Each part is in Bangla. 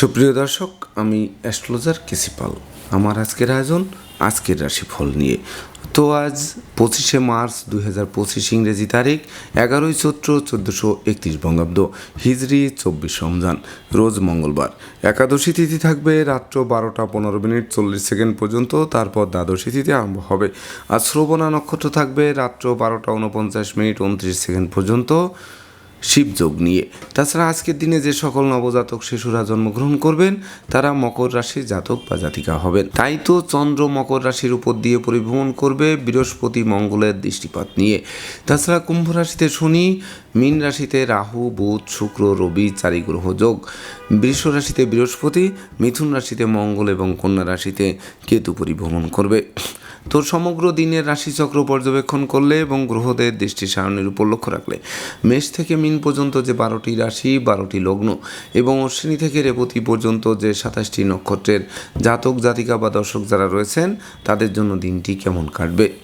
সুপ্রিয় দর্শক, আমি অ্যাস্ট্রোলজার কেসিপাল আমার আজকের আয়োজন আজকের রাশিফল নিয়ে। তো আজ পঁচিশে মার্চ দুই হাজার পঁচিশ ইংরেজি তারিখ, এগারোই চৈত্র চোদ্দোশো একত্রিশ বঙ্গাব্দ, হিজড়ি চব্বিশ রমজান, রোজ মঙ্গলবার। একাদশী তিথি থাকবে রাত্র বারোটা পনেরো মিনিট চল্লিশ সেকেন্ড পর্যন্ত, তারপর দ্বাদশী তিথি আরম্ভ হবে। আর শ্রবণা নক্ষত্র থাকবে রাত্র বারোটা উনপঞ্চাশ মিনিট উনত্রিশ সেকেন্ড পর্যন্ত। শিবযোগ নিয়ে। তাছাড়া আজকের দিনে যে সকল নবজাতক শিশুরা জন্মগ্রহণ করবেন, তারা মকর রাশির জাতক বা জাতিকা হবেন। তাই তো চন্দ্র মকর রাশির উপর দিয়ে পরিভ্রমণ করবে বৃহস্পতি মঙ্গলের দৃষ্টিপাত নিয়ে। তাছাড়া কুম্ভ রাশিতে শনি, মীন রাশিতে রাহু, বুধ, শুক্র, রবি, চারি গ্রহ যোগ। বৃষ রাশিতে বৃহস্পতি, মিথুন রাশিতে মঙ্গল এবং কন্যা রাশিতে কেতু পরিভ্রমণ করবে। তো সমগ্র দিনের রাশিচক্র পর্যবেক্ষণ করলে এবং গ্রহদের দৃষ্টি সারণীর উপর লক্ষ্য রাখলে, মেষ থেকে মিন পর্যন্ত যে বারোটি রাশি, বারোটি লগ্ন এবং অশ্বিনী থেকে রেবতী পর্যন্ত যে সাতাশটি নক্ষত্রের জাতক, জাতিকা বা দর্শক যারা রয়েছেন, তাদের জন্য দিনটি কেমন কাটবে?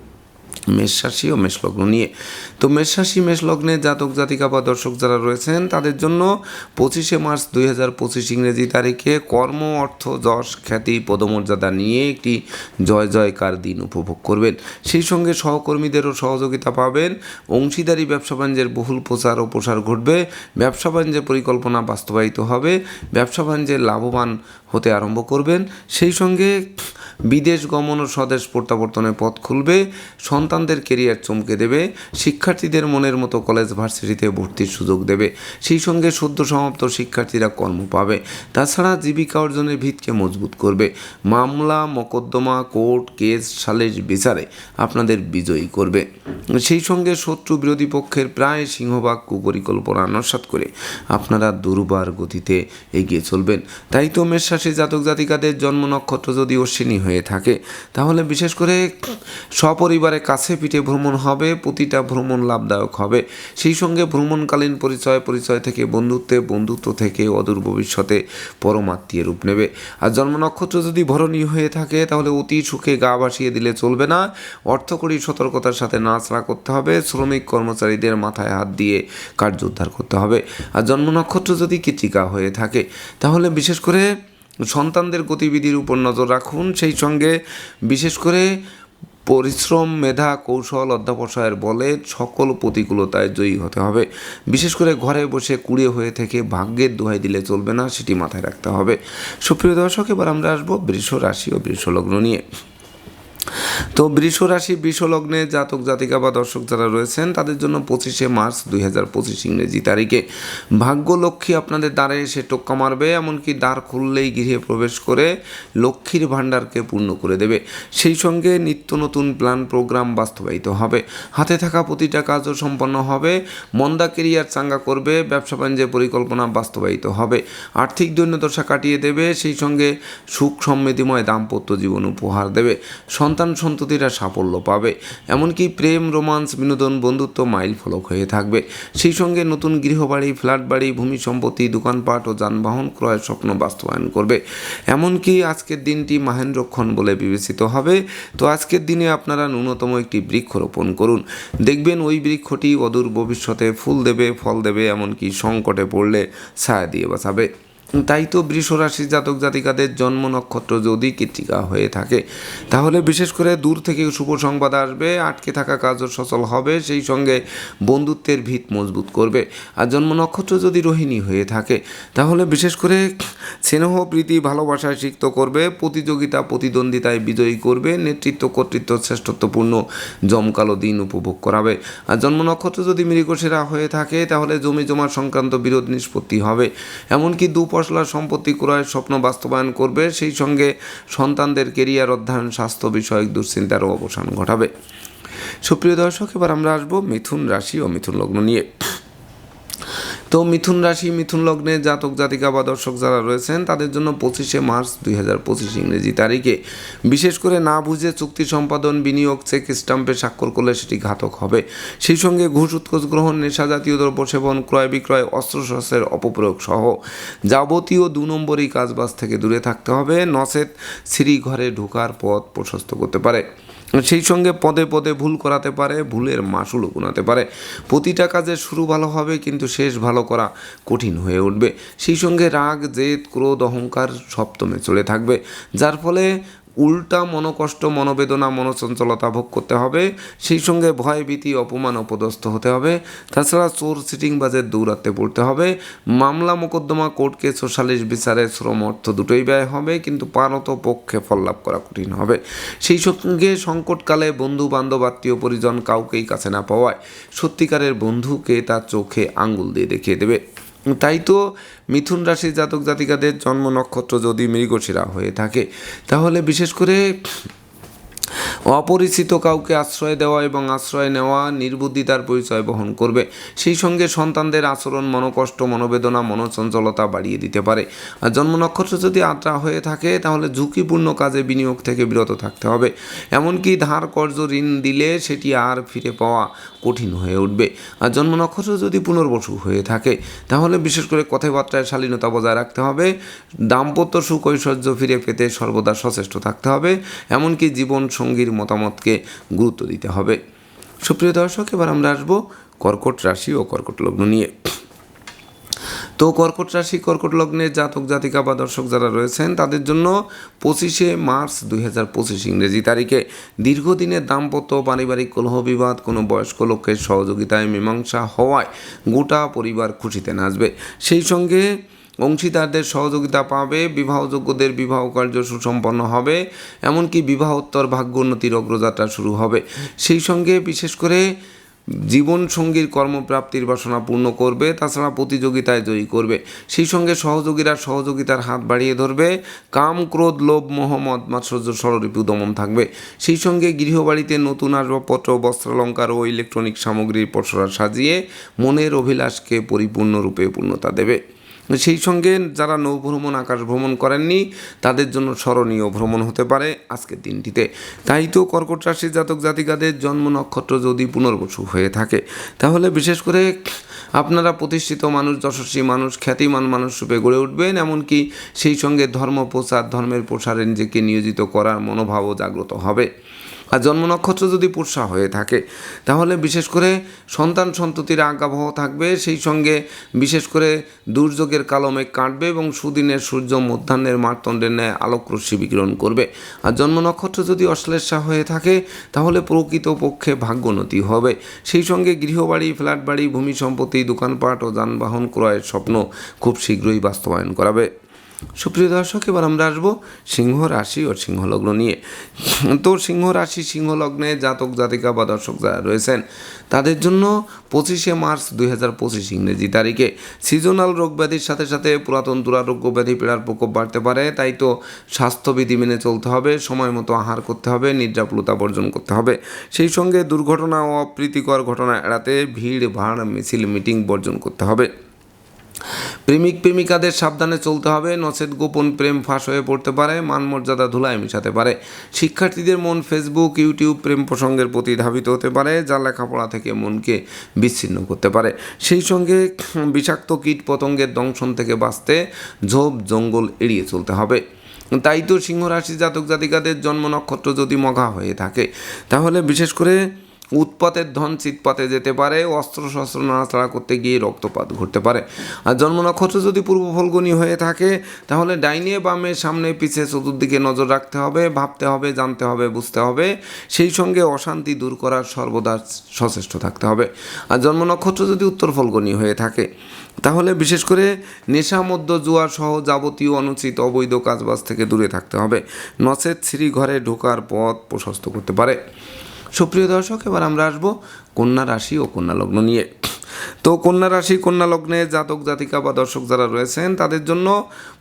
মেষ রাশি ও মেষ লগ্ন নিয়ে। তো মেষ রাশি মেষ লগ্নে জাতক, জাতিকা বা দর্শক যারা রয়েছেন, তাদের জন্য পঁচিশে মার্চ দুই হাজার পঁচিশ ইংরেজি তারিখে কর্ম, অর্থ, যশ, খ্যাতি, পদমর্যাদা নিয়ে একটি জয়, জয়কার দিন উপভোগ করবেন। সেই সঙ্গে সহকর্মীদেরও সহযোগিতা পাবেন। অংশীদারি, ব্যবসা বাণিজ্যের বহুল প্রচার ও প্রসার ঘটবে। ব্যবসা বাণিজ্যের পরিকল্পনা বাস্তবায়িত হবে। ব্যবসা বাণিজ্যের লাভবান হতে আরম্ভ করবেন। সেই সঙ্গে বিদেশ গমন ও স্বদেশ প্রত্যাবর্তনের পথ খুলবে, সন্তানদের কেরিয়ার চমকে দেবে, শিক্ষার্থীদের মনের মতো কলেজ ভার্সিটিতে ভর্তির সুযোগ দেবে। সেই সঙ্গে সদ্য সমাপ্ত শিক্ষার্থীরা কর্ম পাবে। তাছাড়া জীবিকা অর্জনের ভিতকে মজবুত করবে। মামলা, মকদ্দমা, কোর্ট কেস, সালিশ, বিচারে আপনাদের বিজয়ী করবে। সেই সঙ্গে শত্রু বিরোধী পক্ষের প্রায় সিংহভাগ কুপরিকল্পনা নস্বাত করে আপনারা দুর্বার গতিতে এগিয়ে চলবেন। তাই তো মেষরাশি জাতক জাতিকাদের জন্ম নক্ষত্র যদি অশ্বিনী হয়ে থাকে, তাহলে বিশেষ করে সপরিবারে কাছে পিঠে ভ্রমণ হবে, প্রতিটা ভ্রমণ লাভদায়ক হবে। সেই সঙ্গে ভ্রমণকালীন পরিচয় পরিচয় থেকে বন্ধুত্বে, বন্ধুত্ব থেকে অদূর ভবিষ্যতে পরমাত্মীয় রূপ নেবে। আর জন্ম নক্ষত্র যদি ভরণীয় হয়ে থাকে, তাহলে অতি সুখে গা ভাসিয়ে দিলে চলবে না। অর্থকরী সতর্কতার সাথে নাচড়া করতে হবে, শ্রমিক কর্মচারীদের মাথায় হাত দিয়ে কার্য উদ্ধার করতে হবে। আর জন্ম নক্ষত্র যদি কৃতিকা হয়ে থাকে, তাহলে বিশেষ করে সন্তানদের গতিবিধির উপর নজর রাখুন। সেই সঙ্গে বিশেষ করে পরিশ্রম, মেধা, কৌশল অধ্যাপসায়ের বলে সকল প্রতিকূলতায় জয়ী হতে হবে। বিশেষ করে ঘরে বসে কুড়িয়ে হয়ে থেকে ভাগ্যের দোহাই দিলে চলবে না, সেটি মাথায় রাখতে হবে। সুপ্রিয় দর্শক, এবার আমরা আসব বৃষ রাশি ও বৃষ লগ্ন নিয়ে। তো বৃষ রাশি লগ্নে জাতক, জাতিকা বা দর্শক যারা রয়েছেন, তাদের জন্য পঁচিশে মার্চ দুই হাজার পঁচিশ ইংরেজি তারিখে। ভাগ্য লক্ষ্মী আপনাদের দ্বারে এসে টোক্কা মারবে, এমনকি দ্বার খুললেই গৃহে প্রবেশ করে লক্ষ্মীর ভাণ্ডারকে পূর্ণ করে দেবে। সেই সঙ্গে নিত্য নতুন প্ল্যান, প্রোগ্রাম বাস্তবায়িত হবে। হাতে থাকা প্রতিটা কাজও সম্পন্ন হবে, মন্দা কেরিয়ার চাঙ্গা করবে, ব্যবসা বাণিজ্যের পরিকল্পনা বাস্তবায়িত হবে। আর্থিক দৈন্যদশা কাটিয়ে দেবে, সেই সঙ্গে সুখ সমৃদ্ধিময় দাম্পত্য জীবন উপহার দেবে। সন্তান সন্ততিরা সাফল্য পাবে। এমনকি প্রেম, রোমান্স, বিনোদন, বন্ধুত্ব মাইল ফলক হয়ে থাকবে। সেই সঙ্গে নতুন গৃহবাড়ি, ফ্ল্যাট বাড়ি, ভূমি সম্পত্তি, দোকানপাট ও যানবাহন ক্রয়ের স্বপ্ন বাস্তবায়ন করবে। এমনকি আজকের দিনটি মাহেন্দ্রক্ষণ বলে বিবেচিত হবে। তো আজকের দিনে আপনারা ন্যূনতম একটি বৃক্ষ রোপণ করুন। দেখবেন ওই বৃক্ষটি অদূর ভবিষ্যতে ফুল দেবে, ফল দেবে, এমনকি সংকটে পড়লে ছায়া দিয়ে বাঁচাবে। তাই তো বৃষ রাশি জাতক জাতিকাদের জন্ম নক্ষত্র যদি কৃতিকা হয়ে থাকে, তাহলে বিশেষ করে দূর থেকে শুভ সংবাদ আসবে, আটকে থাকা কাজও সচল হবে, সেই সঙ্গে বন্ধুত্বের ভিত মজবুত করবে। আর জন্ম নক্ষত্র যদি রোহিণী হয়ে থাকে, তাহলে বিশেষ করে স্নেহ, প্রীতি ভালোবাসায় সিক্ত করবে, প্রতিযোগিতা, প্রতিদ্বন্দ্বিতায় বিজয়ী করবে, নেতৃত্ব, কর্তৃত্ব, শ্রেষ্ঠত্বপূর্ণ জমকালো দিন উপভোগ করাবে। আর জন্ম নক্ষত্র যদি মৃগসেরা হয়ে থাকে, তাহলে জমি জমা সংক্রান্ত বিরোধ নিষ্পত্তি হবে। এমনকি দুপশলা সম্পত্তি ক্রয়ের স্বপ্ন বাস্তবায়ন করবে, সেই সঙ্গে সন্তানদের কেরিয়ার অধ্যয়ন, স্বাস্থ্য বিষয়ক দুশ্চিন্তারও অবসান ঘটাবে। সুপ্রিয় দর্শক, এবার আমরা আসব মিথুন রাশি ও মিথুন লগ্ন নিয়ে। তো মিথুন রাশি, মিথুন লগ্নে জাতক, জাতিকা বা দর্শক যারা রয়েছেন, তাদের জন্য পঁচিশে মার্চ দুই হাজার পঁচিশ ইংরেজি তারিখে। বিশেষ করে না বুঝে চুক্তি সম্পাদন, বিনিয়োগ, চেক স্টাম্পে স্বাক্ষর করলে সেটি ঘাতক হবে। সেই সঙ্গে ঘুষ, উৎকোচ গ্রহণ, নেশা জাতীয় দ্রব্য সেবন, ক্রয় বিক্রয় অস্ত্রশস্ত্রের অপপ্রয়োগ সহ যাবতীয় দু নম্বরই কাজবাজ থেকে দূরে থাকতে হবে। নচেত শ্রী ঘরে ঢোকার পথ প্রশস্ত করতে পারে। সেই সঙ্গে পদে পদে ভুল করাতে পারে, ভুলের মাসুলও গুনাতে পারে। প্রতিটা কাজের শুরু ভালো হবে, কিন্তু শেষ ভালো করা কঠিন হয়ে উঠবে। সেই সঙ্গে রাগ, জেদ, ক্রোধ, অহংকার সপ্তমে চলে থাকবে। যার ফলে উল্টা মনোকষ্ট, মনোবেদনা, মনোচঞ্চলতা ভোগ করতে হবে। সেই সঙ্গে ভয়, ভীতি, অপমান, অপদস্থ হতে হবে। তাছাড়া চোর সিটিং বাজের দৌড়াতে পড়তে হবে। মামলা, মোকদ্দমা কোর্ট কেস ও সালিশ বিচারে শ্রম, অর্থ দুটোই ব্যয় হবে, কিন্তু পারত পক্ষে ফল লাভ করা কঠিন হবে। সেই সঙ্গে সংকটকালে বন্ধু বান্ধব আত্মীয়, পরিজন কাউকেই কাছে না পাওয়ায় সত্যিকারের বন্ধুকে তার চোখে আঙ্গুল দিয়ে দেখিয়ে দেবে। তাই তো মিথুন রাশির জাতক জাতিকাদের জন্ম নক্ষত্র যদি মৃগশিরা হয়ে থাকে, তাহলে বিশেষ করে অপরিচিত কাউকে আশ্রয় দেওয়া এবং আশ্রয় নেওয়া নির্বুদ্ধিতার পরিচয় বহন করবে। সেই সঙ্গে সন্তানদের আচরণ, মনোকষ্ট, মনোবেদনা, মনোচঞ্চলতা বাড়িয়ে দিতে পারে। আর জন্ম নক্ষত্র যদি আত্রা হয়ে থাকে, তাহলে ঝুঁকিপূর্ণ কাজে বিনিয়োগ থেকে বিরত থাকতে হবে। এমনকি ধার কর্য ঋণ দিলে সেটি আর ফিরে পাওয়া কঠিন হয়ে উঠবে। আর জন্ম নক্ষত্র যদি পুনর্বসু হয়ে থাকে, তাহলে বিশেষ করে কথাবার্তায় শালীনতা বজায় রাখতে হবে। দাম্পত্য সুখ ঐশ্বর্য ফিরে পেতে সর্বদা সচেষ্ট থাকতে হবে। এমনকি জীবন সঙ্গীর মতামতকে গুরুত্ব দিতে হবে। সুপ্রিয় দর্শক, এবার আমরা আসব কর্কট রাশি ও কর্কট লগ্ন নিয়ে। তো কর্কট রাশি, কর্কট লগ্নের জাতক, জাতিকা বা দর্শক যারা রয়েছেন, তাদের জন্য পঁচিশে মার্চ দুই হাজার পঁচিশ ইংরেজি তারিখে দীর্ঘদিনের দাম্পত্য, পারিবারিক কলহ বিবাদ, কোনো বয়স্ক লোকের সহযোগিতায় মীমাংসা হওয়ায় গোটা পরিবার খুশিতে নাচবে। সেই সঙ্গে অংশীদারদের সহযোগিতা পাবে, বিবাহযোগ্যদের বিবাহ কার্য সুসম্পন্ন হবে, এমনকি বিবাহোত্তর ভাগ্যোন্নতির অগ্রযাত্রা শুরু হবে। সেই সঙ্গে বিশেষ করে জীবন সঙ্গীর কর্মপ্রাপ্তির বাসনা পূর্ণ করবে, তাছাড়া প্রতিযোগিতায় জয়ী করবে। সেই সঙ্গে সহযোগীরা সহযোগিতার হাত বাড়িয়ে ধরবে, কাম, ক্রোধ, লোভ মোহাম্মদ মাৎসর্য ষড়রিপু দমন থাকবে। সেই সঙ্গে গৃহবাড়িতে নতুন আসবাবপত্র, বস্ত্রালঙ্কার ও ইলেকট্রনিক সামগ্রীর পসরা সাজিয়ে মনের অভিলাষকে পরিপূর্ণরূপে পূর্ণতা দেবে। সেই সঙ্গে যারা নৌ ভ্রমণ, আকাশ ভ্রমণ করেননি, তাদের জন্য স্মরণীয় ভ্রমণ হতে পারে আজকের দিনটিতে। তাই তো কর্কট রাশির জাতক জাতিকাদের জন্ম নক্ষত্র যদি পুনর্বসু হয়ে থাকে, তাহলে বিশেষ করে আপনারা প্রতিষ্ঠিত মানুষ, যশস্বী মানুষ, খ্যাতিমান মানুষ রূপে গড়ে উঠবেন। এমনকি সেই সঙ্গে ধর্ম প্রচার ধর্মের প্রসারে নিজেকে নিয়োজিত করার মনোভাবও জাগ্রত হবে। আর জন্ম নক্ষত্র যদি পুরসা হয়ে থাকে, তাহলে বিশেষ করে সন্তান সন্ততির আজ্ঞাবহ থাকবে। সেই সঙ্গে বিশেষ করে দুর্যোগের কালো মেঘ কাটবে এবং সুদিনের সূর্য মধ্যাহ্নের মারতণ্ডের ন্যায় আলোকরশ্মি বিকিরণ করবে। আর জন্ম নক্ষত্র যদি অশ্লেষা হয়ে থাকে, তাহলে প্রকৃত পক্ষে ভাগ্যোন্নতি হবে। সেই সঙ্গে গৃহবাড়ি ফ্ল্যাট বাড়ি ভূমি সম্পত্তি, দোকানপাট ও যানবাহন ক্রয়ের স্বপ্ন খুব শীঘ্রই বাস্তবায়ন করাবে। সুপ্রিয় দর্শক, এবার আমরা আসব সিংহ রাশি ও সিংহ লগ্ন নিয়ে। তো সিংহ রাশি সিংহ লগ্নে জাতক, জাতিকা বা দর্শক যারা রয়েছেন, তাদের জন্য পঁচিশে মার্চ দুই হাজার পঁচিশ ইংরেজি তারিখে। সিজনাল রোগ ব্যাধির সাথে সাথে পুরাতন দুরারোগ্য ব্যাধি পীড়ার প্রকোপ বাড়তে পারে, তাই তো স্বাস্থ্যবিধি মেনে চলতে হবে, সময় মতো আহার করতে হবে নিদ্রাপ্লতা বর্জন করতে হবে। সেই সঙ্গে দুর্ঘটনা ও অপ্রীতিকর ঘটনা এড়াতে ভিড়, ভাড়, মিছিল, মিটিং বর্জন করতে হবে। প্রেমিক প্রেমিকাদের সাবধানে চলতে হবে। নচেত গোপন প্রেম ফাঁস হয়ে পড়তে পারে মান মর্যাদা ধুলায় মিশাতে পারে। শিক্ষার্থীদের মন ফেসবুক ইউটিউব প্রেম প্রসঙ্গের প্রতি ধাবিত হতে পারে, যা লেখাপড়া থেকে মনকে বিচ্ছিন্ন করতে পারে। সেই সঙ্গে বিষাক্ত কীট পতঙ্গের দংশন থেকে বাঁচতে ঝোপ জঙ্গল এড়িয়ে চলতে হবে। তাই তো সিংহ রাশি জাতক জাতিকাদের জন্ম নক্ষত্র যদি মঘা হয়ে থাকে, তাহলে বিশেষ করে উৎপাতের ধন চিৎপাতে যেতে পারে অস্ত্র শস্ত্র নাড়াচাড়া করতে গিয়ে রক্তপাত ঘটতে পারে। আর জন্ম নক্ষত্র যদি পূর্ব ফলগুনি হয়ে থাকে, তাহলে ডাইনে বামে সামনে পিছে চতুর্দিকে নজর রাখতে হবে, ভাবতে হবে, জানতে হবে, বুঝতে হবে। সেই সঙ্গে অশান্তি দূর করার সর্বদা সচেষ্ট থাকতে হবে। আর জন্ম নক্ষত্র যদি উত্তর ফলগুনি হয়ে থাকে, তাহলে বিশেষ করে নেশা মধ্য জুয়া সহ যাবতীয় অনুচিত অবৈধ কাজবাজ থেকে দূরে থাকতে হবে। নচেত শ্রী ঘরে ঢোকার পথ প্রশস্ত করতে পারে। সুপ্রিয় দর্শক, এবার আমরা আসব কন্যা রাশি ও কন্যা লগ্ন নিয়ে। তো কন্যা রাশি, কন্যা লগ্নে জাতক, জাতিকা বা দর্শক যারা রয়েছেন, তাদের জন্য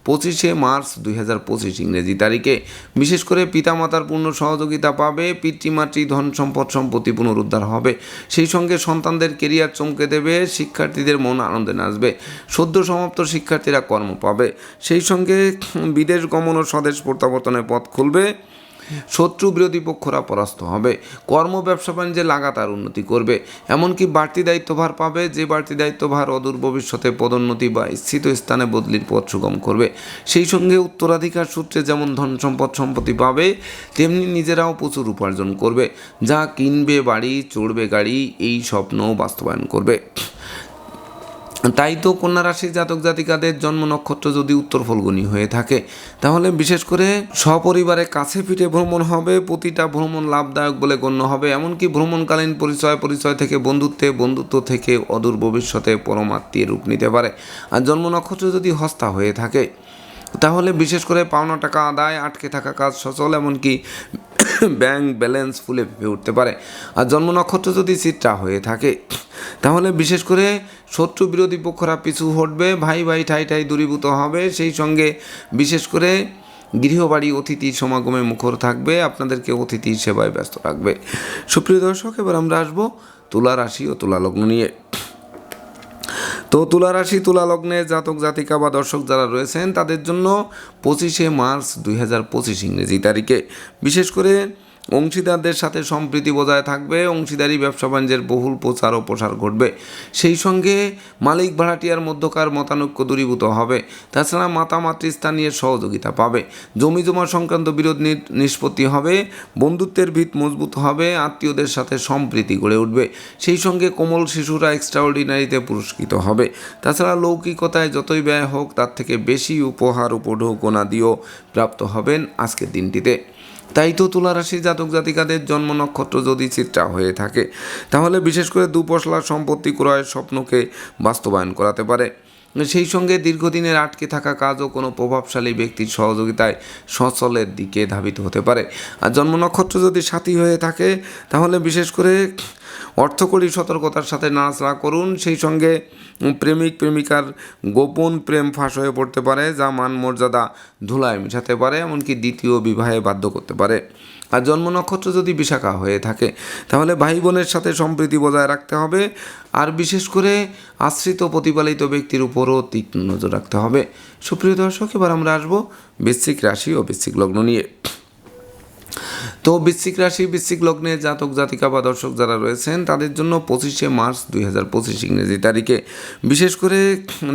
পঁচিশে মার্চ দুই হাজার পঁচিশ ইংরেজি তারিখে। বিশেষ করে পিতামাতার পূর্ণ সহযোগিতা পাবে, পিতৃমাতৃ ধন সম্পদ সম্পত্তি পুনরুদ্ধার হবে। সেই সঙ্গে সন্তানদের কেরিয়ার চমকে দেবে, শিক্ষার্থীদের মন আনন্দে নাচবে, সদ্য সমাপ্ত শিক্ষার্থীরা কর্ম পাবে। সেই সঙ্গে বিদেশ গমন ও স্বদেশ প্রত্যাবর্তনের পথ খুলবে। শত্রু বিরোধী পক্ষরা পরাস্ত হবে। কর্ম ব্যবসা বাণিজ্যে লাগাতার উন্নতি করবে। এমনকি বাড়তি দায়িত্বভার পাবে যে বাড়তি দায়িত্বভার অদূর ভবিষ্যতে পদোন্নতি বা স্থিত স্থানে বদলির পথ সুগম করবে। সেই সঙ্গে উত্তরাধিকার সূত্রে যেমন ধন সম্পদ সম্পত্তি পাবে, তেমনি নিজেরাও প্রচুর উপার্জন করবে। যা কিনবে, বাড়ি, চড়বে গাড়ি, এই স্বপ্ন বাস্তবায়ন করবে। তাই তো কন্যা রাশি জাতক জাতিকাদের জন্ম নক্ষত্র যদি উত্তর ফলগুনি হয়ে থাকে, তাহলে বিশেষ করে সপরিবারে কাছে পিঠে ভ্রমণ হবে, প্রতিটা ভ্রমণ লাভদায়ক বলে গণ্য হবে। এমনকি ভ্রমণকালীন পরিচয় পরিচয় থেকে বন্ধুত্বে, বন্ধুত্ব থেকে অদূর ভবিষ্যতে পরমাত্মীয় রূপ নিতে পারে। আর জন্ম নক্ষত্র যদি হস্তা হয়ে থাকে তাহলে বিশেষ করে পাওনা টাকা আদায়, আটকে থাকা কাজ সচল, এমনকি ব্যাংক ব্যালেন্স ফুলে ফেপে উঠতে পারে। আর জন্ম নক্ষত্র যদি চিত্রা হয়ে থাকে, তাহলে বিশেষ করে শত্রু বিরোধী পক্ষরা পিছু হটবে, ভাই ভাই ঠাই ঠাই দূরীভূত হবে। সেই সঙ্গে বিশেষ করে গৃহবাড়ি অতিথি সমাগমে মুখর থাকবে, আপনাদেরকে অতিথি সেবায় ব্যস্ত রাখবে। সুপ্রিয় দর্শক, এবার আমরা আসব তুলা রাশি ও তুলা লগ্ন নিয়ে। তো তুলা রাশি তুলা লগ্নে জাতক, জাতিকা বা দর্শক যারা রয়েছেন, তাদের জন্য পঁচিশে মার্চ দুই হাজার পঁচিশ ইংরেজি তারিখে। বিশেষ করে অংশীদারদের সাথে সম্প্রীতি বজায় থাকবে, অংশীদারি ব্যবসা বাণিজ্যের বহুল প্রচার ও প্রসার ঘটবে। সেই সঙ্গে মালিক ভাড়াটিয়ার মধ্যকার মতানৈক্য দূরীভূত হবে। তাছাড়া মাতা মাতৃস্থানীয় সহযোগিতা পাবে। জমি জমা সংক্রান্ত বিরোধ নিষ্পত্তি হবে, বন্ধুত্বের ভিত মজবুত হবে, আত্মীয়দের সাথে সম্প্রীতি গড়ে উঠবে। সেই সঙ্গে কোমল শিশুরা এক্সট্রাঅর্ডিনারিতে পুরস্কৃত হবে। তাছাড়া লৌকিকতায় যতই ব্যয় হোক, তার থেকে বেশি উপহার উপঢৌকনা দিয়েও প্রাপ্ত হবেন আজকের দিনটিতে। তাই তো তুলারাশি জাতক জাতিকাদের জন্ম নক্ষত্র যদি চিত্রা হয়ে থাকে, তাহলে বিশেষ করে দুপশলা সম্পত্তি ক্রয়ের স্বপ্নকে বাস্তবায়ন করাতে পারে। সেই সঙ্গে দীর্ঘদিনের আটকে থাকা কাজও কোনো প্রভাবশালী ব্যক্তির সহযোগিতায় সচলের দিকে ধাবিত হতে পারে। আর জন্ম নক্ষত্র যদি সাথী হয়ে থাকে, তাহলে বিশেষ করে অর্থকরী সতর্কতার সাথে নাড়াচাড়া করুন। সেই সঙ্গে প্রেমিক, প্রেমিকার গোপন প্রেম ফাঁস হয়ে পড়তে পারে, যা মান মর্যাদা ধুলায় মিশাতে পারে, এমনকি দ্বিতীয় বিবাহে বাধ্য করতে পারে। আর জন্ম নক্ষত্র যদি বিশাখা হয়ে থাকে, তাহলে ভাই বোনের সাথে সম্প্রীতি বজায় রাখতে হবে। আর বিশেষ করে আশ্রিত প্রতিপালিত ব্যক্তির উপরও তীক্ষ্ণ নজর রাখতে হবে। সুপ্রিয় দর্শক, এবার আমরা আসব বৃশ্চিক রাশি ও বেশিক লগ্ন নিয়ে। তো বৃশ্চিক রাশি, বৃশ্চিক লগ্নে জাতক, জাতিকা বা দর্শক যারা রয়েছেন, তাদের জন্য পঁচিশে মার্চ দুই হাজার পঁচিশ ইংরেজি তারিখে। বিশেষ করে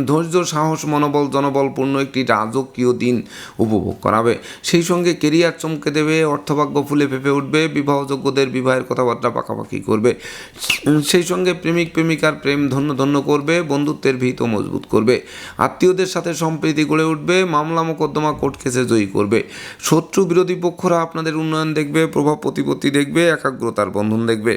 ধৈর্য, সাহস, মনোবল, জনবলপূর্ণ একটি রাজকীয় দিন উপভোগ করাবে। সেই সঙ্গে কেরিয়ার চমকে দেবে, অর্থভাগ্য ফুলে ফেপে উঠবে, বিবাহযোগ্যদের বিবাহের কথাবার্তা পাকাপাকি করবে। সেই সঙ্গে প্রেমিক, প্রেমিকার প্রেম ধন্য ধন্য করবে, বন্ধুত্বের ভিত মজবুত করবে। আত্মীয়দের সাথে সম্প্রীতি গড়ে উঠবে, মামলা মোকদ্দমা কোর্ট কেসে জয়ী করবে। শত্রু বিরোধী পক্ষরা আপনাদের উন্নয়ন দেখবে প্রভাব প্রতিপত্তি দেখবে, একাগ্রতার বন্ধন দেখবে।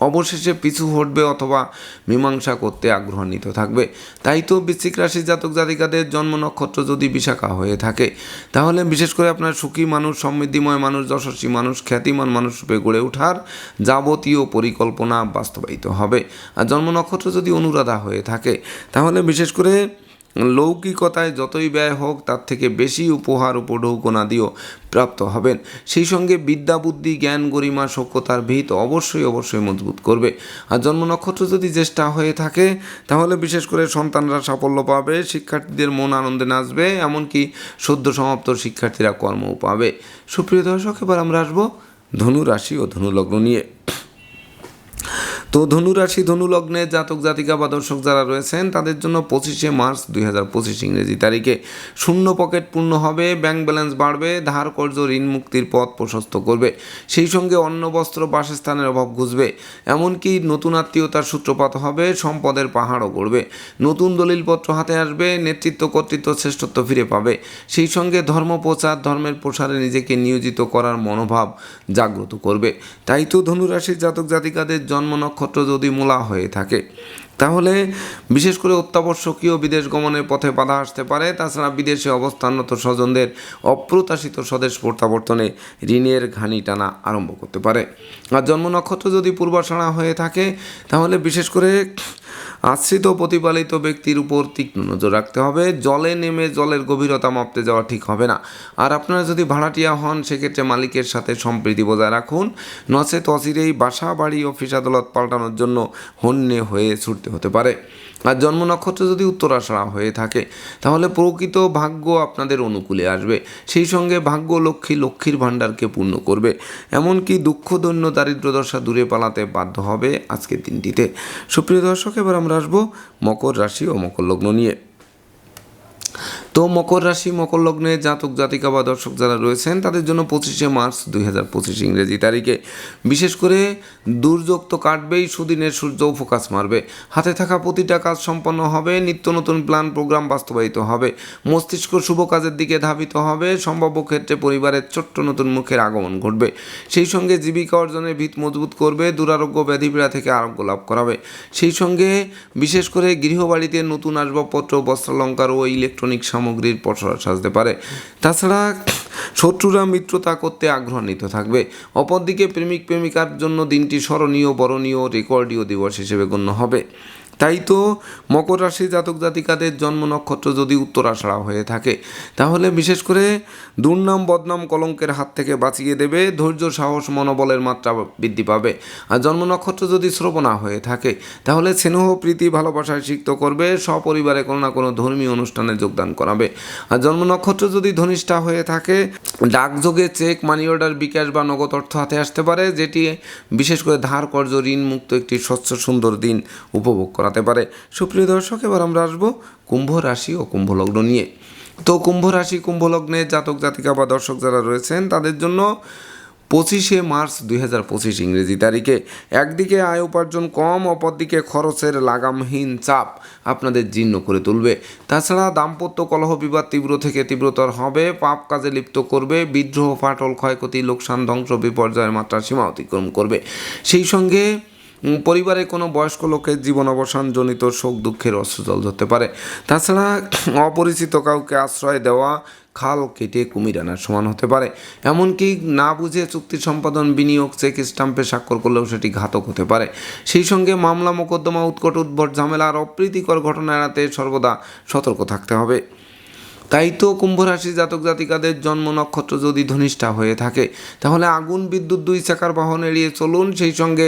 অবশেষে পিছু হটবে অথবা মীমাংসা করতে আগ্রহান্বিত থাকবে। তাই তো বৃশ্চিক রাশির জাতক জাতিকাদের জন্ম নক্ষত্র যদি বিশাখা হয়ে থাকে, তাহলে বিশেষ করে আপনার সুখী মানুষ, সমৃদ্ধিময় মানুষ, যশস্বী মানুষ, খ্যাতিমান মানুষ রূপে গড়ে ওঠার যাবতীয় পরিকল্পনা বাস্তবায়িত হবে। আর জন্ম নক্ষত্র যদি অনুরাধা হয়ে থাকে, তাহলে বিশেষ করে লৌকিকতায় যতই ব্যয় হোক, তার থেকে বেশি উপহার উপঢৌকনা দিয়েও প্রাপ্ত হবেন। সেই সঙ্গে বিদ্যা বুদ্ধি জ্ঞান, গরিমা, সভ্যতার ভিত অবশ্যই অবশ্যই মজবুত করবে। আর জন্ম নক্ষত্র যদি জ্যেষ্ঠা হয়ে থাকে, তাহলে বিশেষ করে সন্তানরা সাফল্য পাবে, শিক্ষার্থীদের মন আনন্দে নাচবে, এমনকি সদ্য সমাপ্ত শিক্ষার্থীরা কর্মও পাবে। সুপ্রিয় দর্শক, এবার আমরা আসব ধনু রাশি ও ধনু লগ্ন নিয়ে। তো ধনু রাশি ধনু লগ্নে জাতক, জাতিকা বা দর্শক যারা রয়েছেন, তাদের জন্য পঁচিশে মার্চ দুই হাজার পঁচিশ ইংরেজি তারিখে শূন্য পকেট পূর্ণ হবে, ব্যাংক ব্যালেন্স বাড়বে, ধার কর্য ঋণ মুক্তির পথ প্রশস্ত করবে। সেই সঙ্গে অন্ন, বস্ত্র, বাসস্থানের অভাব ঘুষবে। এমনকি নতুন আত্মীয়তার সূত্রপাত হবে, সম্পদের পাহাড়ও গড়বে। নতুন দলিলপত্র হাতে আসবে, নেতৃত্ব, কর্তৃত্ব, শ্রেষ্ঠত্ব ফিরে পাবে। সেই সঙ্গে ধর্ম প্রচার, ধর্মের প্রসারে নিজেকে নিয়োজিত করার মনোভাব জাগ্রত করবে। তাই তো ধনুরাশির জাতক, জাতিকাদের জন্ম নক্ষত্র যদি মূলা হয়ে থাকে। তাহলে বিশেষ করে অত্যাবশ্যকীয় বিদেশ গমনের পথে বাধা আসতে পারে। তাছাড়া বিদেশে অবস্থানরত স্বজনদের অপ্রত্যাশিত স্বদেশ প্রত্যাবর্তনে ঋণের ঘানি টানা আরম্ভ করতে পারে। আর জন্ম নক্ষত্র যদি পূর্বাষাড়া হয়ে থাকে, তাহলে বিশেষ করে আশ্রিত প্রতিপালিত ব্যক্তির উপর তীক্ষ্ণ নজর রাখতে হবে। জলে নেমে জলের গভীরতা মাপতে যাওয়া ঠিক হবে না। আর আপনারা যদি ভাড়াটিয়া হন, সেক্ষেত্রে মালিকের সাথে সম্প্রীতি বজায় রাখুন। নচেত অচিরেই বাসা, বাড়ি অফিস আদালত পাল্টানোর জন্য হন্যে হয়ে ছুটতে হতে পারে। আর জন্ম নক্ষত্র যদি উত্তরাষাড়া হয়ে থাকে, তাহলে প্রকৃত ভাগ্য আপনাদের অনুকূলে আসবে। সেই সঙ্গে ভাগ্য লক্ষ্মী লক্ষ্মীর ভাণ্ডারকে পূর্ণ করবে। এমনকি দুঃখ, দৈন্য, দারিদ্র দশা দূরে পালাতে বাধ্য হবে আজকের দিনটিতে। সুপ্রিয় দর্শক, এবার আমরা আসব মকর রাশি ও মকর লগ্ন নিয়ে। তো মকর রাশি, মকর লগ্নে জাতক, জাতিকা বা দর্শক যারা রয়েছেন, তাদের জন্য পঁচিশে মার্চ দুই হাজার পঁচিশ ইংরেজি তারিখে। বিশেষ করে দুর্যোগ তো কাটবেই, সুদিনের সূর্য ফোকাস মারবে। হাতে থাকা প্রতিটা কাজ সম্পন্ন হবে, নিত্য নতুন প্ল্যান, প্রোগ্রাম বাস্তবায়িত হবে। মস্তিষ্ক শুভ কাজের দিকে ধাবিত হবে, সম্ভাব্য ক্ষেত্রে পরিবারের ছোট্ট নতুন মুখের আগমন ঘটবে। সেই সঙ্গে জীবিকা অর্জনের ভিত মজবুত করবে, দুরারোগ্য ব্যাধিপীড়া থেকে আরোগ্য লাভ করাবে। সেই সঙ্গে বিশেষ করে গৃহবাড়িতে নতুন আসবাবপত্র, বস্ত্রালঙ্কার ও ইলেকট্রনিক সামগ্রীর পসরা সাজতে পারে। তাছাড়া শত্রুরা মিত্রতা করতে আগ্রহান্বিত থাকবে। অপরদিকে প্রেমিক প্রেমিকার জন্য দিনটি স্মরণীয়, বরণীয়, রেকর্ডীয় দিবস হিসেবে গণ্য হবে। তাই তো মকর রাশি জাতক জাতিকাদের জন্ম নক্ষত্র যদি উত্তরাষাড়া হয়ে থাকে, তাহলে বিশেষ করে দুর্নাম বদনাম কলঙ্কের হাত থেকে বাঁচিয়ে দেবে, ধৈর্য, সাহস, মনোবলের মাত্রা বৃদ্ধি পাবে। আর জন্ম নক্ষত্র যদি শ্রবণা হয়ে থাকে, তাহলে স্নেহ, প্রীতি ভালোবাসায় সিক্ত করবে, সপরিবারে কোনো না কোনো ধর্মীয় অনুষ্ঠানে যোগদান করাবে। আর জন্ম নক্ষত্র যদি ধনিষ্ঠা হয়ে থাকে ডাকযোগে চেক মানি অর্ডার বিকাশ বা নগদ অর্থ হাতে আসতে পারে, যেটি বিশেষ করে ধার কর্য ঋণ মুক্ত একটি স্বচ্ছ সুন্দর দিন উপভোগ করাতে পারে। সুপ্রিয় দর্শক, এবার আমরা আসব কুম্ভ রাশি ও কুম্ভ লগ্ন নিয়ে। তো কুম্ভ রাশি, কুম্ভ লগ্নে জাতক, জাতিকা বা দর্শক যারা রয়েছেন, তাদের জন্য পঁচিশে মার্চ দুই হাজার পঁচিশ ইংরেজি তারিখে। একদিকে আয় উপার্জন কম, অপরদিকে খরচের লাগামহীন চাপ আপনাদের জীর্ণ করে তুলবে। তাছাড়া দাম্পত্য কলহ বিবাদ তীব্র থেকে তীব্রতর হবে, পাপ কাজে লিপ্ত করবে, বিদ্রোহ, ফাটল, ক্ষয়ক্ষতি, লোকসান, ধ্বংস, বিপর্যয়ের মাত্রা সীমা অতিক্রম করবে। সেই সঙ্গে পরিবারে কোনো বয়স্ক লোকের জীবন অবসান জনিত শোক, দুঃখের অস্ত্রজল ধরতে পারে। তাছাড়া অপরিচিত কাউকে আশ্রয় দেওয়া, খাল কেটে কুমির আনার সমান হতে পারে। এমনকি না বুঝে চুক্তি সম্পাদন, বিনিয়োগ, চেক স্টাম্পে স্বাক্ষর করলেও সেটি ঘাতক হতে পারে। সেই সঙ্গে মামলা, মোকদ্দমা, উৎকট উদ্ভট ঝামেলা আর অপ্রীতিকর ঘটনা এড়াতে সর্বদা সতর্ক থাকতে হবে। তাই তো কুম্ভ রাশি জাতক জাতিকাদের জন্ম নক্ষত্র যদি ধনিষ্ঠা হয়ে থাকে, তাহলে আগুন, বিদ্যুৎ, দুই চাকার বাহন এড়িয়ে চলুন। সেই সঙ্গে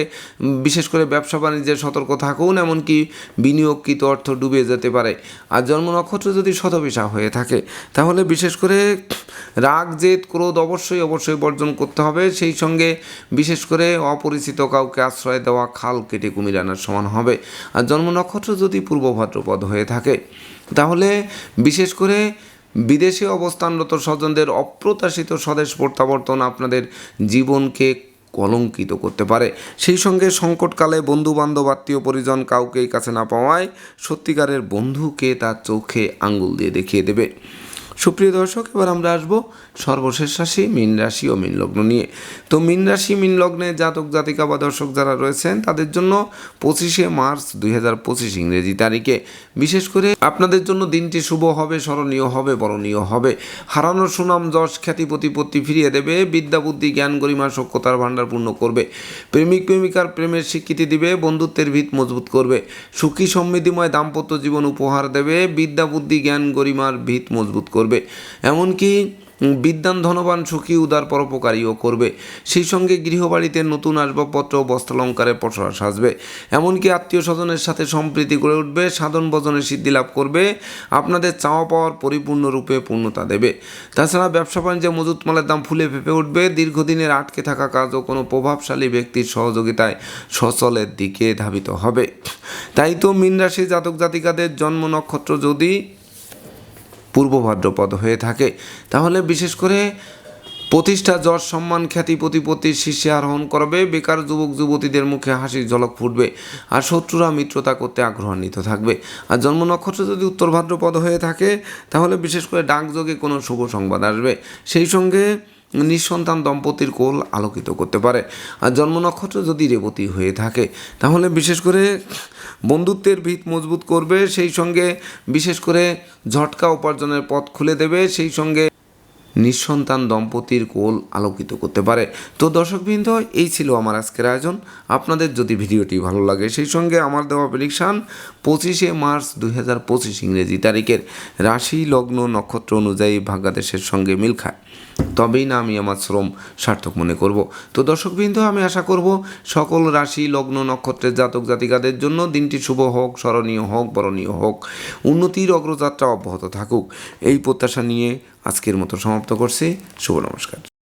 বিশেষ করে ব্যবসা বাণিজ্যে সতর্ক থাকুন, এমনকি বিনিয়োগকৃত অর্থ ডুবে যেতে পারে। আর জন্ম নক্ষত্র যদি শতবিশা হয়ে থাকে, তাহলে বিশেষ করে রাগ, জেদ, ক্রোধ অবশ্যই অবশ্যই বর্জন করতে হবে। সেই সঙ্গে, বিশেষ করে অপরিচিত কাউকে আশ্রয় দেওয়া, খাল কেটে কুমির আনার সমান হবে। আর জন্ম নক্ষত্র যদি পূর্ব ভাদ্রপদ হয়ে থাকে তাহলে বিশেষ করে বিদেশে অবস্থানরত স্বজনদের অপ্রত্যাশিত স্বদেশ প্রত্যাবর্তন আপনাদের জীবনকে কলঙ্কিত করতে পারে। সেই সঙ্গে সংকটকালে বন্ধু বান্ধব আত্মীয় পরিজন কাউকেই কাছে না পাওয়ায় সত্যিকারের বন্ধুকে তার চোখে আঙ্গুল দিয়ে দেখিয়ে দেবে। সুপ্রিয় দর্শক, এবার আমরা আসব সর্বশেষ রাশি মীন রাশি ও মীন লগ্ন নিয়ে। তো মীন রাশি, মীন লগ্নে জাতক, জাতিকা বা দর্শক যারা রয়েছেন, তাদের জন্য পঁচিশে মার্চ দুই হাজার পঁচিশ ইংরেজি তারিখে। বিশেষ করে আপনাদের জন্য দিনটি শুভ হবে, স্মরণীয় হবে, বরণীয় হবে। হারানোর সুনাম, যশ, খ্যাতি, প্রতিপত্তি ফিরিয়ে দেবে, বিদ্যা, বুদ্ধি, জ্ঞান, গরিমা সক্ষতার ভাণ্ডার পূর্ণ করবে। প্রেমিক, প্রেমিকার প্রেমের স্বীকৃতি দিবে, বন্ধুত্বের ভিত মজবুত করবে। সুখী, সমৃদ্ধিময়, দাম্পত্য জীবন উপহার দেবে, বিদ্যা, বুদ্ধি, জ্ঞান, গরিমার ভিত মজবুত করবে। এমনকি বিদ্যান ধনবান সুখী, উদার পরোপকারীও করবে। সেই সঙ্গে গৃহবাড়িতে নতুন আসবাবপত্র ও বস্ত্রালঙ্কারে পসরা সাজবে। এমনকি আত্মীয় স্বজনের সাথে সম্প্রীতি গড়ে উঠবে, সাধন ভজনের সিদ্ধি লাভ করবে, আপনাদের চাওয়া পাওয়ার পরিপূর্ণরূপে পূর্ণতা দেবে। তাছাড়া ব্যবসা বাণিজ্যে মজুত মালের দাম ফুলে ফেপে উঠবে, দীর্ঘদিনের আটকে থাকা কাজ ও কোনো প্রভাবশালী ব্যক্তির সহযোগিতায় সচলের দিকে ধাবিত হবে। তাই তো মীন রাশি জাতক জাতিকাদের জন্ম নক্ষত্র যদি পূর্ব ভাদ্রপদ হয়ে থাকে। তাহলে বিশেষ করে প্রতিষ্ঠা যশ সম্মান খ্যাতি প্রতিপত্তির শীর্ষে আরোহণ করবে। বেকার যুবক যুবতীদের মুখে হাসির ঝলক ফুটবে আর শত্রুরা মিত্রতা করতে আগ্রহান্বিত থাকবে। আর জন্ম নক্ষত্র যদি উত্তর ভাদ্রপদ হয়ে থাকে, তাহলে বিশেষ করে ডাকযোগে কোনো শুভ সংবাদ আসবে। সেই সঙ্গে নিঃসন্তান দম্পতির কোল আলোকিত করতে পারে। আর জন্ম নক্ষত্র যদি রেবতী হয়ে থাকে, তাহলে বিশেষ করে বন্ধুত্বের ভিত মজবুত করবে, সেই সঙ্গে বিশেষ করে ঝটকা উপার্জনের পথ খুলে দেবে, সেই সঙ্গে নিঃসন্তান দম্পতির কোল আলোকিত করতে পারে। তো দর্শকবৃন্দ এই ছিল আমার আজকের আয়োজন। আপনাদের যদি ভিডিওটি ভালো লাগে, সেই সঙ্গে আমার দেওয়া প্রেডিকশান পঁচিশে মার্চ দুই হাজার পঁচিশ ইংরেজি তারিখের রাশি লগ্ন নক্ষত্র অনুযায়ী ভাগ্যাদেশের সঙ্গে মিল খায়। তবেই না আমি আমার শ্রম সার্থক মনে করব। তো দর্শকবৃন্দ আমি আশা করব সকল রাশি লগ্ন নক্ষত্রের জাতক জাতিকাদের জন্য দিনটি শুভ হোক, স্মরণীয় হোক, বরণীয় হোক, উন্নতির অগ্রযাত্রা অব্যাহত থাকুক। এই প্রত্যাশা নিয়ে আজকের মতো সমাপ্ত করছি। শুভ নমস্কার।